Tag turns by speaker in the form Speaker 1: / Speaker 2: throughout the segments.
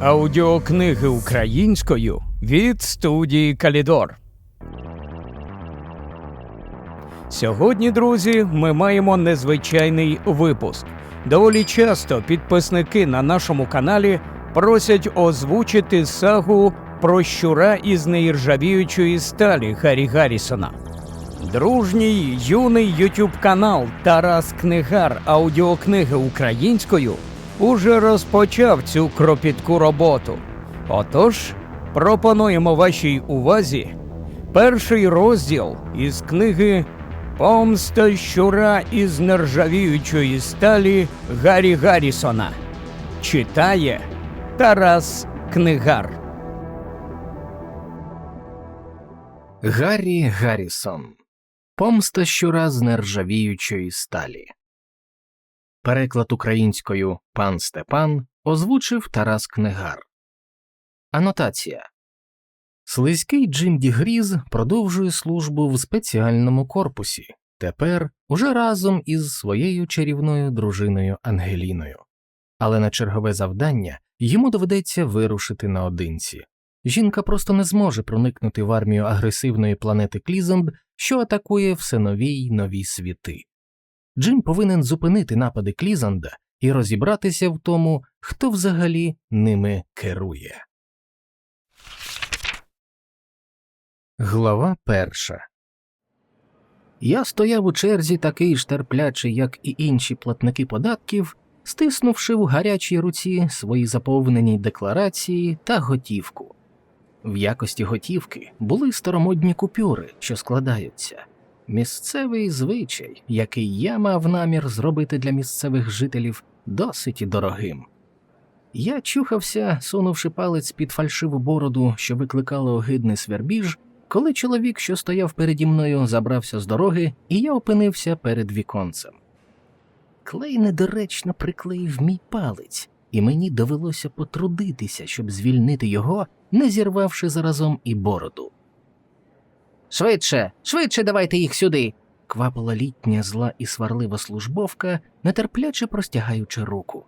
Speaker 1: Аудіокниги українською від студії Калідор. Сьогодні, друзі, ми маємо незвичайний випуск. Доволі часто підписники на нашому каналі просять озвучити сагу про щура із неіржавіючої сталі Гаррі Гаррісона. Дружній юний YouTube канал Тарас Книгар аудіокниги українською уже розпочав цю кропітку роботу. Отож, пропонуємо вашій увазі перший розділ із книги Помста щура із нержавіючої сталі Гаррі Гаррісона. Читає Тарас Книгар.
Speaker 2: Гаррі Гаррісон Помста щура з нержавіючої сталі. Переклад українською Пан Степан озвучив Тарас Книгар. Анотація Слизький Джим Дігріз продовжує службу в спеціальному корпусі, тепер уже разом із своєю чарівною дружиною Ангеліною. Але на чергове завдання йому доведеться вирушити наодинці. Жінка просто не зможе проникнути в армію агресивної планети Клізанд, що атакує все нові й нові світи. Джим повинен зупинити напади Клізанда і розібратися в тому, хто взагалі ними керує. Глава перша Я стояв у черзі такий ж терплячий, як і інші платники податків, стиснувши в гарячій руці свої заповнені декларації та готівку. В якості готівки були старомодні купюри, що складаються, місцевий звичай, який я мав намір зробити для місцевих жителів досить дорогим. Я чухався, сунувши палець під фальшиву бороду, що викликало огидний свербіж, коли чоловік, що стояв переді мною, забрався з дороги, і я опинився перед віконцем. Клей недоречно приклеїв мій палець, і мені довелося потрудитися, щоб звільнити його, не зірвавши заразом і бороду. Швидше, швидше давайте їх сюди. квапила літня зла і сварлива службовка, нетерпляче простягаючи руку.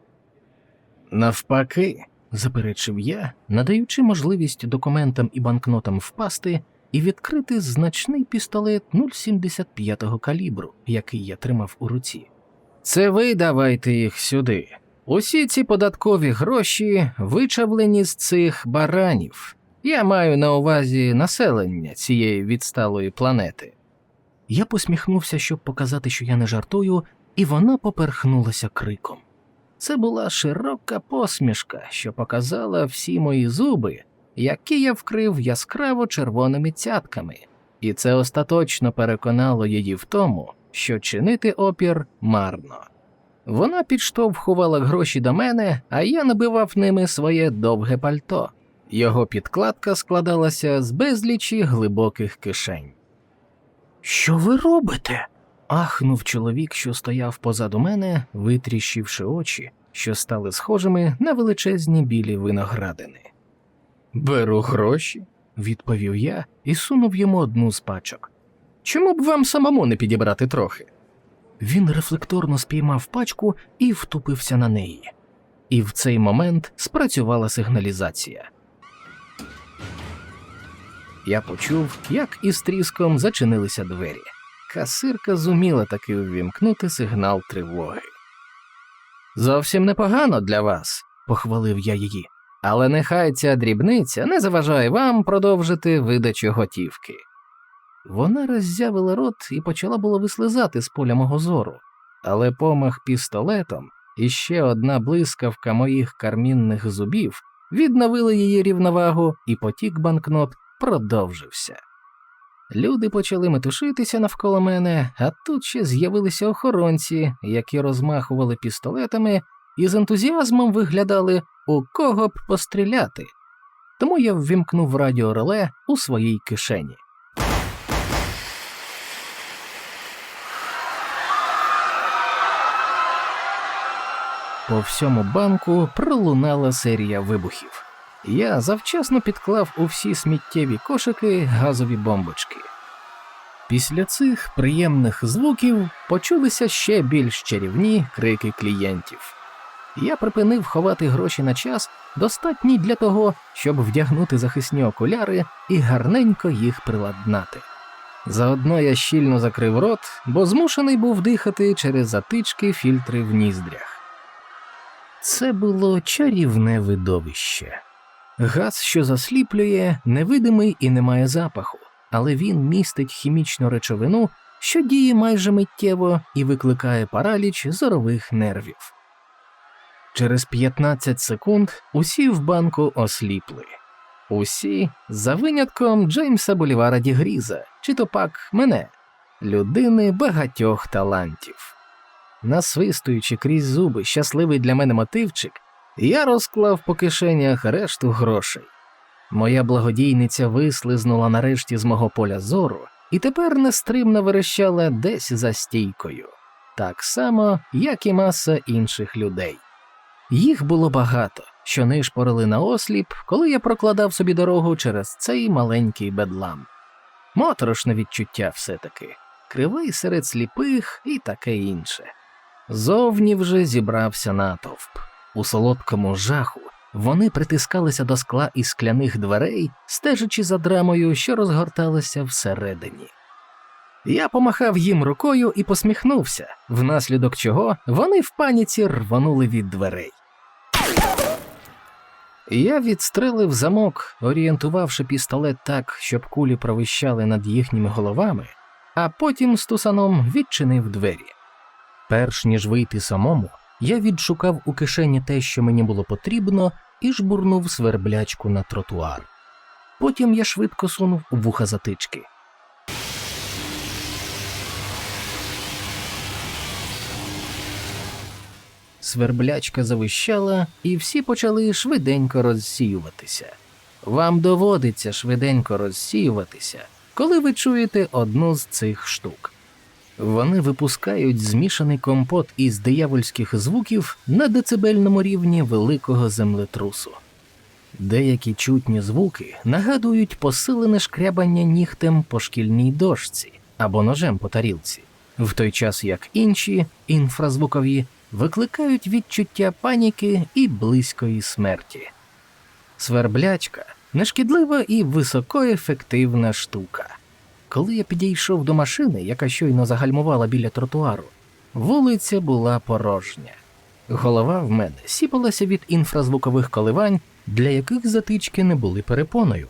Speaker 2: Навпаки, заперечив я, надаючи можливість документам і банкнотам впасти і відкрити значний пістолет 0,75 калібру, який я тримав у руці. Це ви давайте їх сюди. Усі ці податкові гроші вичавлені з цих баранів. Я маю на увазі населення цієї відсталої планети. Я посміхнувся, щоб показати, що я не жартую, і вона поперхнулася криком. Це була широка посмішка, що показала всі мої зуби, які я вкрив яскраво червоними цятками, і це остаточно переконало її в тому, що чинити опір марно. Вона підштовхувала гроші до мене, а я набивав ними своє довге пальто. Його підкладка складалася з безлічі глибоких кишень. Що ви робите? ахнув чоловік, що стояв позаду мене, витріщивши очі, що стали схожими на величезні білі виноградини. Беру гроші, відповів я і сунув йому одну з пачок. Чому б вам самому не підібрати трохи? Він рефлекторно спіймав пачку і втупився на неї. І в цей момент спрацювала сигналізація. Я почув, як із тріском зачинилися двері. Касирка зуміла таки увімкнути сигнал тривоги. Зовсім непогано для вас, похвалив я її, але нехай ця дрібниця не заважає вам продовжити видачу готівки. Вона роззявила рот і почала було вислизати з поля мого зору, але помах пістолетом і ще одна блискавка моїх кармінних зубів відновили її рівновагу, і потік банкнот продовжився. Люди почали метушитися навколо мене, а тут ще з'явилися охоронці, які розмахували пістолетами і з ентузіазмом виглядали, у кого б постріляти. Тому я ввімкнув радіореле у своїй кишені. По всьому банку пролунала серія вибухів. Я завчасно підклав у всі сміттєві кошики газові бомбочки. Після цих приємних звуків почулися ще більш чарівні крики клієнтів. я припинив ховати гроші на час, достатній для того, щоб вдягнути захисні окуляри і гарненько їх приладнати. Заодно я щільно закрив рот, бо змушений був дихати через затички фільтри в ніздрях. Це було чарівне видовище. Газ, що засліплює, невидимий і не має запаху, але він містить хімічну речовину, що діє майже миттєво і викликає параліч зорових нервів. Через 15 секунд усі в банку осліпли. Усі за винятком Джеймса Болівара Дігріза, чи то пак мене, людини багатьох талантів. Насвистуючи крізь зуби щасливий для мене мотивчик, я розклав по кишенях решту грошей. Моя благодійниця вислизнула нарешті з мого поля зору і тепер нестримно верещала десь за стійкою, так само, як і маса інших людей. Їх було багато, що нишпорили на осліп, коли я прокладав собі дорогу через цей маленький бедлам. Моторошне відчуття все-таки, кривий серед сліпих і таке інше. Зовні вже зібрався натовп. У солодкому жаху вони притискалися до скла і скляних дверей, стежачи за драмою, що розгорталася всередині. Я помахав їм рукою і посміхнувся, внаслідок чого вони в паніці рванули від дверей. Я відстрелив замок, орієнтувавши пістолет так, щоб кулі провищали над їхніми головами, а потім з тусаном відчинив двері. Перш ніж вийти самому, я відшукав у кишені те, що мені було потрібно, і жбурнув сверблячку на тротуар. Потім я швидко сунув у вуха затички. Сверблячка завищала, і всі почали швиденько розсіюватися. Вам доводиться швиденько розсіюватися, коли ви чуєте одну з цих штук. Вони випускають змішаний компот із диявольських звуків на децибельному рівні великого землетрусу. Деякі чутні звуки нагадують посилене шкрябання нігтем по шкільній дошці або ножем по тарілці, в той час як інші інфразвукові викликають відчуття паніки і близької смерті. Сверблячка нешкідлива і високоефективна штука. Коли я підійшов до машини, яка щойно загальмувала біля тротуару, вулиця була порожня. Голова в мене сіпалася від інфразвукових коливань, для яких затички не були перепоною,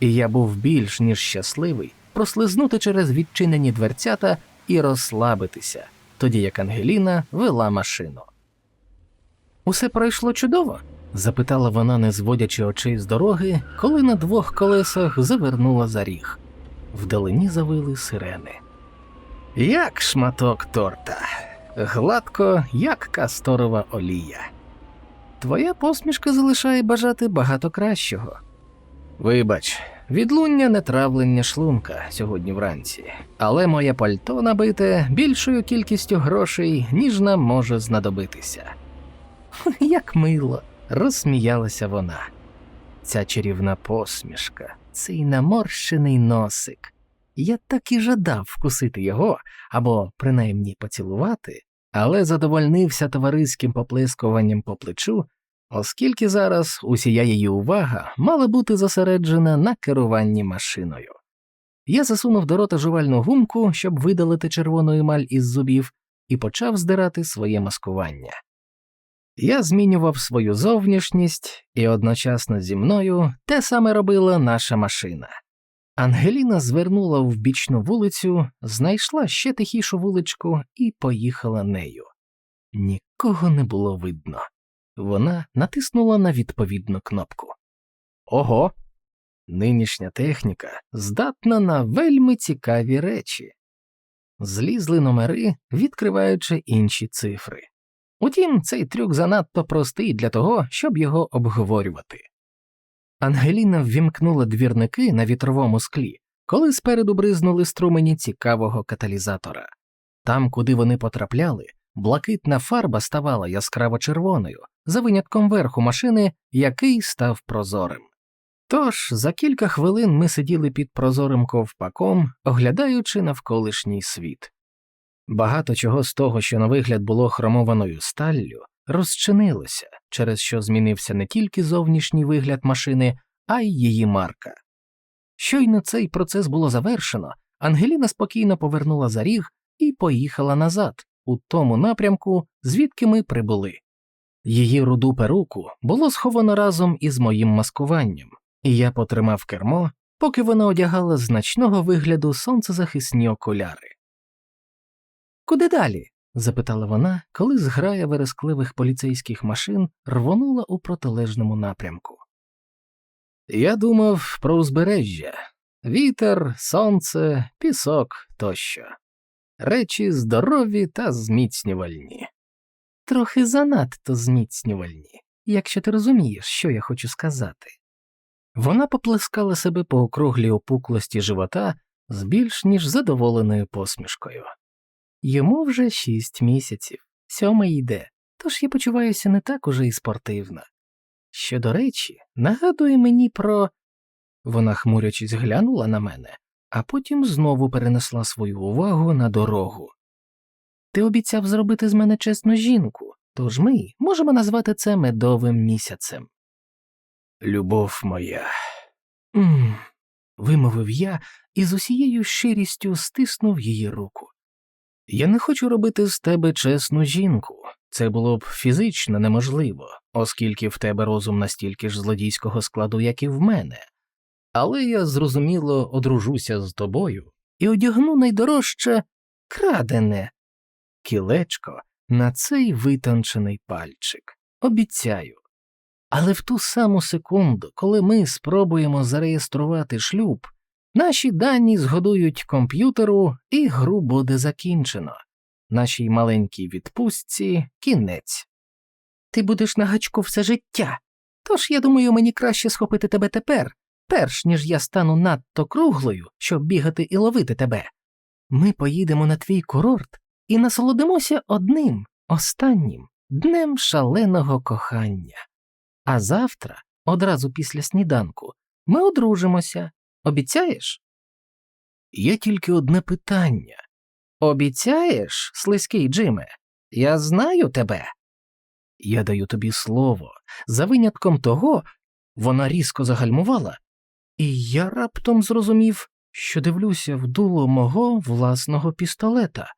Speaker 2: і я був більш ніж щасливий прослизнути через відчинені дверцята і розслабитися, тоді як Ангеліна вела машину. Усе пройшло чудово? запитала вона, не зводячи очей з дороги, коли на двох колесах завернула за ріг. Вдалині завили сирени. Як шматок торта, гладко, як касторова олія. Твоя посмішка залишає бажати багато кращого. Вибач, відлуння нетравлення шлунка сьогодні вранці, але моє пальто набите більшою кількістю грошей, ніж нам може знадобитися. Як мило, розсміялася вона. Ця чарівна посмішка, цей наморщений носик. Я так і жадав вкусити його або принаймні поцілувати, але задовольнився товариським поплескуванням по плечу, оскільки зараз усія її увага мала бути зосереджена на керуванні машиною. Я засунув до рота жувальну гумку, щоб видалити червону емаль із зубів, і почав здирати своє маскування. Я змінював свою зовнішність, і одночасно зі мною те саме робила наша машина. Ангеліна звернула в бічну вулицю, знайшла ще тихішу вуличку і поїхала нею. Нікого не було видно. Вона натиснула на відповідну кнопку. Ого, нинішня техніка здатна на вельми цікаві речі. Злізли номери, відкриваючи інші цифри. Утім, цей трюк занадто простий для того, щоб його обговорювати. Ангеліна ввімкнула двірники на вітровому склі, коли спереду бризнули струмені цікавого каталізатора. Там, куди вони потрапляли, блакитна фарба ставала яскраво червоною, за винятком верху машини, який став прозорим. Тож за кілька хвилин ми сиділи під прозорим ковпаком, оглядаючи навколишній світ. Багато чого з того, що на вигляд було хромованою сталлю, розчинилося, через що змінився не тільки зовнішній вигляд машини, а й її марка. Щойно цей процес було завершено, Ангеліна спокійно повернула за ріг і поїхала назад, у тому напрямку, звідки ми прибули. Її руду перуку було сховано разом із моїм маскуванням, і я потримав кермо, поки вона одягала значного вигляду сонцезахисні окуляри. Куди далі? запитала вона, коли зграя верескливих поліцейських машин рвонула у протилежному напрямку. Я думав про узбережжя вітер, сонце, пісок тощо. Речі здорові та зміцнювальні. Трохи занадто зміцнювальні, якщо ти розумієш, що я хочу сказати. Вона поплескала себе по округлій опуклості живота з більш ніж задоволеною посмішкою. Йому вже шість місяців, сьомий йде, тож я почуваюся не так уже і спортивно. Що, до речі, нагадує мені про. Вона хмурячись глянула на мене, а потім знову перенесла свою увагу на дорогу. Ти обіцяв зробити з мене чесну жінку, тож ми можемо назвати це медовим місяцем. Любов моя. м вимовив я і з усією щирістю стиснув її руку. Я не хочу робити з тебе чесну жінку, це було б фізично неможливо, оскільки в тебе розум настільки ж злодійського складу, як і в мене, але я зрозуміло одружуся з тобою і одягну найдорожче крадене кілечко на цей витончений пальчик. Обіцяю. Але в ту саму секунду, коли ми спробуємо зареєструвати шлюб, наші дані згодують комп'ютеру і гру буде закінчено. Нашій маленькій відпустці кінець. Ти будеш на гачку все життя. Тож я думаю, мені краще схопити тебе тепер, перш ніж я стану надто круглою, щоб бігати і ловити тебе. Ми поїдемо на твій курорт і насолодимося одним останнім днем шаленого кохання. А завтра, одразу після сніданку, ми одружимося. Обіцяєш? Є тільки одне питання. Обіцяєш, слизький Джиме? Я знаю тебе. Я даю тобі слово, за винятком того, вона різко загальмувала, і я раптом зрозумів, що дивлюся в дуло мого власного пістолета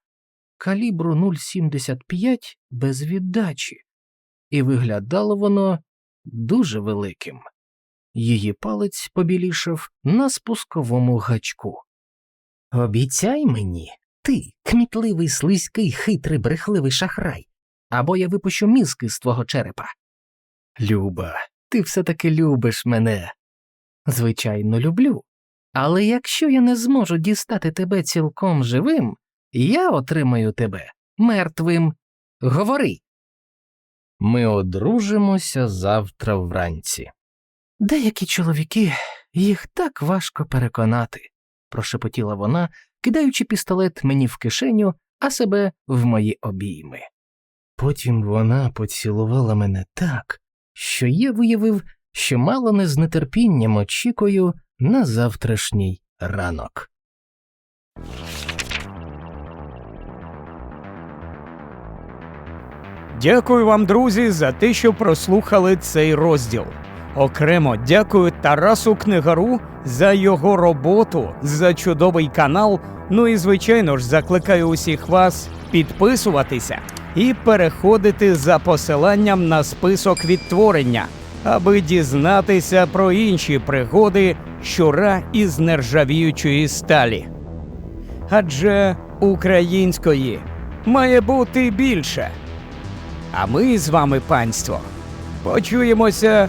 Speaker 2: калібру 0,75 без віддачі, і виглядало воно дуже великим. Її палець побілішав на спусковому гачку. Обіцяй мені, ти, кмітливий, слизький, хитрий, брехливий шахрай, або я випущу мізки з твого черепа. Люба, ти все таки любиш мене. Звичайно, люблю. Але якщо я не зможу дістати тебе цілком живим, я отримаю тебе мертвим. Говори. Ми одружимося завтра вранці. Деякі чоловіки їх так важко переконати, прошепотіла вона, кидаючи пістолет мені в кишеню, а себе в мої обійми. Потім вона поцілувала мене так, що я виявив, що мало не з нетерпінням очікую на завтрашній ранок.
Speaker 1: Дякую вам, друзі, за те, що прослухали цей розділ. Окремо дякую Тарасу Книгару за його роботу, за чудовий канал. Ну і звичайно ж закликаю усіх вас підписуватися і переходити за посиланням на список відтворення, аби дізнатися про інші пригоди щура із нержавіючої сталі. Адже української має бути більше. А ми з вами, панство, почуємося